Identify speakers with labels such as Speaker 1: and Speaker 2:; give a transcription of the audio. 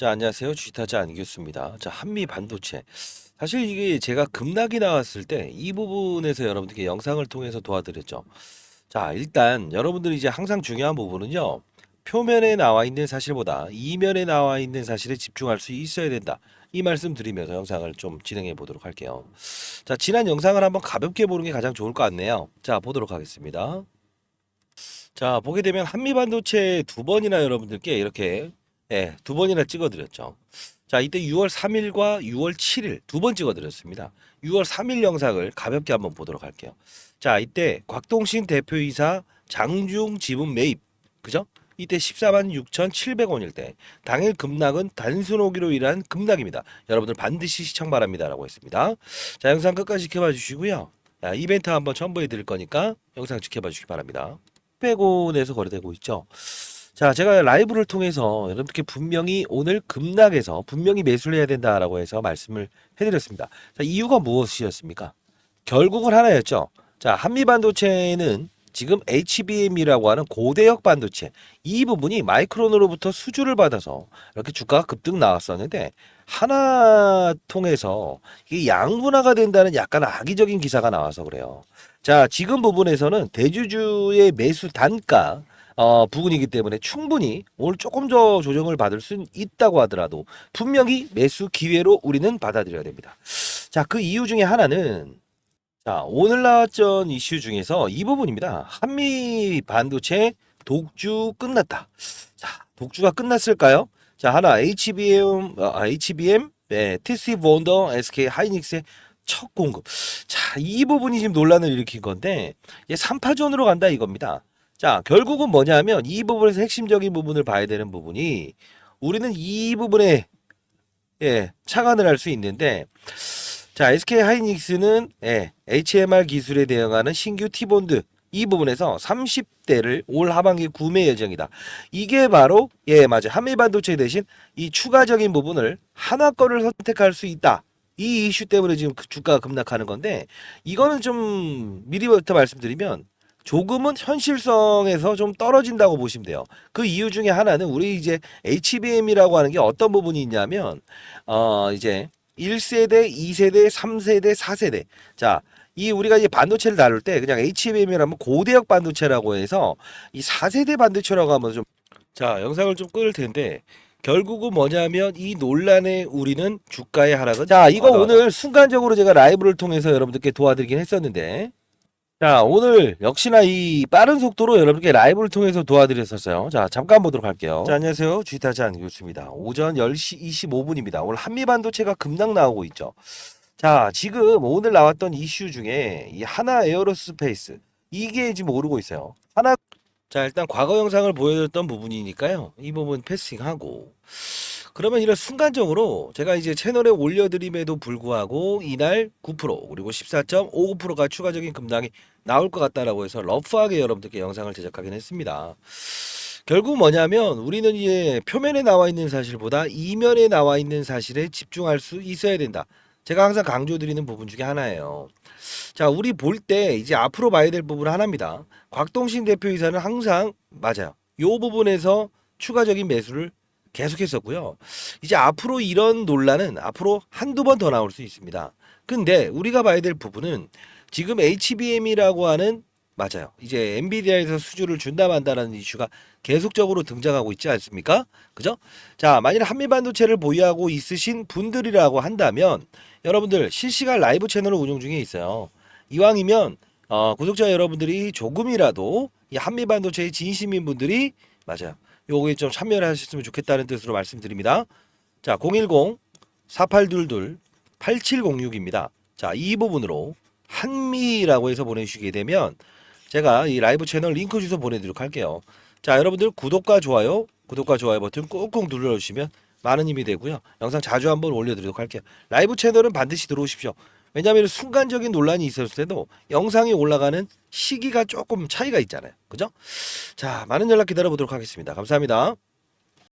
Speaker 1: 자, 안녕하세요. 주식타자 안교수입니다. 자, 한미 반도체. 사실 이게 제가 급락이 나왔을 때 이 부분에서 여러분들께 영상을 통해서 도와드렸죠. 자, 일단 여러분들이 이제 항상 중요한 부분은요. 표면에 나와 있는 사실보다 이면에 나와 있는 사실에 집중할 수 있어야 된다. 이 말씀 드리면서 영상을 좀 진행해 보도록 할게요. 자, 지난 영상을 한번 가볍게 보는 게 가장 좋을 것 같네요. 자, 보도록 하겠습니다. 자, 보게 되면 한미 반도체 두 번이나 여러분들께 이렇게 예, 두 번이나 찍어드렸죠. 자, 이때 6월 3일과 6월 7일 두 번 찍어드렸습니다. 6월 3일 영상을 가볍게 한번 보도록 할게요. 자, 이때 곽동신 대표이사 장중 지분 매입, 그죠? 이때 14만 6,700원일 때 당일 급락은 단순 오기로 인한 급락입니다. 여러분들 반드시 시청 바랍니다라고 했습니다. 자, 영상 끝까지 지켜봐 주시고요. 자, 이벤트 한번 첨부해 드릴 거니까 영상 지켜봐 주시기 바랍니다. 100원에서 거래되고 있죠. 자, 제가 라이브를 통해서 여러분께 분명히 오늘 급락해서 분명히 매수를 해야 된다라고 해서 말씀을 해드렸습니다. 자, 이유가 무엇이었습니까? 결국은 하나였죠. 자, 한미 반도체는 지금 HBM이라고 하는 고대역 반도체 이 부분이 마이크론으로부터 수주를 받아서 이렇게 주가가 급등 나왔었는데 하나 통해서 이게 양분화가 된다는 약간 악의적인 기사가 나와서 그래요. 자, 지금 부분에서는 대주주의 매수 단가 어, 부분이기 때문에 충분히 오늘 조금 더 조정을 받을 수 있다고 하더라도 분명히 매수 기회로 우리는 받아들여야 됩니다. 자, 그 이유 중에 하나는 자, 오늘 나왔던 이슈 중에서 이 부분입니다. 한미 반도체 독주 끝났다. 자, 독주가 끝났을까요? 자, 하나 HBM, 아, HBM, 네, TC 본더, SK 하이닉스의 첫 공급. 자, 이 부분이 지금 논란을 일으킨 건데, 이제 3파전으로 간다 이겁니다. 자, 결국은 뭐냐면 이 부분에서 핵심적인 부분을 봐야 되는 부분이 우리는 이 부분에 예, 착안을 할 수 있는데 자, SK 하이닉스는 예, HMR 기술에 대응하는 신규 T본드 이 부분에서 30대를 올 하반기 구매 예정이다. 이게 바로 예, 맞아요. 한미 반도체 대신 이 추가적인 부분을 하나 거를 선택할 수 있다. 이 이슈 때문에 지금 그 주가가 급락하는 건데 이거는 좀 미리부터 말씀드리면 조금은 현실성에서 좀 떨어진다고 보시면 돼요. 그 이유 중에 하나는 우리 이제 HBM이라고 하는 게 어떤 부분이 있냐면 어 이제 1세대, 2세대, 3세대, 4세대. 자, 이 우리가 이제 반도체를 다룰 때 그냥 HBM이라면 고대역 반도체라고 해서 이 4세대 반도체라고 하면 좀 자, 영상을 좀 끌 텐데 결국은 뭐냐면 이 논란에 우리는 주가의 하락은 자, 이거
Speaker 2: 맞아.
Speaker 1: 오늘 순간적으로 제가 라이브를 통해서 여러분들께 도와드리긴 했었는데 자, 오늘 역시나 이 빠른 속도로 여러분께 라이브를 통해서 도와드렸었어요. 자, 잠깐 보도록 할게요. 자, 안녕하세요. 주식타자 안교수입니다. 오전 10시 25분입니다. 오늘 한미반도체가 급락 나오고 있죠. 자, 지금 오늘 나왔던 이슈 중에 이 하나 에어로스페이스 이게 지금 오르고 있어요. 하나 자, 일단 과거 영상을 보여드렸던 부분이니까요. 이 부분 패싱하고 그러면 이런 순간적으로 제가 이제 채널에 올려드림에도 불구하고 이날 9% 그리고 14.59%가 추가적인 급락이 나올 것 같다라고 해서 러프하게 여러분들께 영상을 제작하긴 했습니다. 결국 뭐냐면 우리는 이제 표면에 나와 있는 사실보다 이면에 나와 있는 사실에 집중할 수 있어야 된다. 제가 항상 강조드리는 부분 중에 하나예요. 자, 우리 볼 때 이제 앞으로 봐야 될 부분 하나입니다. 곽동신 대표이사는 항상 맞아요. 요 부분에서 추가적인 매수를 계속했었고요. 이제 앞으로 이런 논란은 앞으로 한두 번 더 나올 수 있습니다. 근데 우리가 봐야 될 부분은 지금 HBM이라고 하는 맞아요. 이제 엔비디아에서 수주를 준다 만다라는 이슈가 계속적으로 등장하고 있지 않습니까? 그죠? 자, 만일 한미 반도체를 보유하고 있으신 분들이라고 한다면 여러분들 실시간 라이브 채널을 운영 중에 있어요. 이왕이면 어, 구독자 여러분들이 조금이라도 이 한미 반도체의 진심인 분들이 맞아요. 요거에 좀 참여를 하셨으면 좋겠다는 뜻으로 말씀드립니다. 자, 010 4822 8706입니다. 자, 이 부분으로 한미라고 해서 보내주시게 되면 제가 이 라이브 채널 링크 주소 보내드리도록 할게요. 자, 여러분들 구독과 좋아요, 구독과 좋아요 버튼 꾹꾹 눌러주시면 많은 힘이 되고요. 영상 자주 한번 올려드리도록 할게요. 라이브 채널은 반드시 들어오십시오. 왜냐하면 순간적인 논란이 있었을 때도 영상이 올라가는 시기가 조금 차이가 있잖아요. 그죠? 자, 많은 연락 기다려 보도록 하겠습니다. 감사합니다.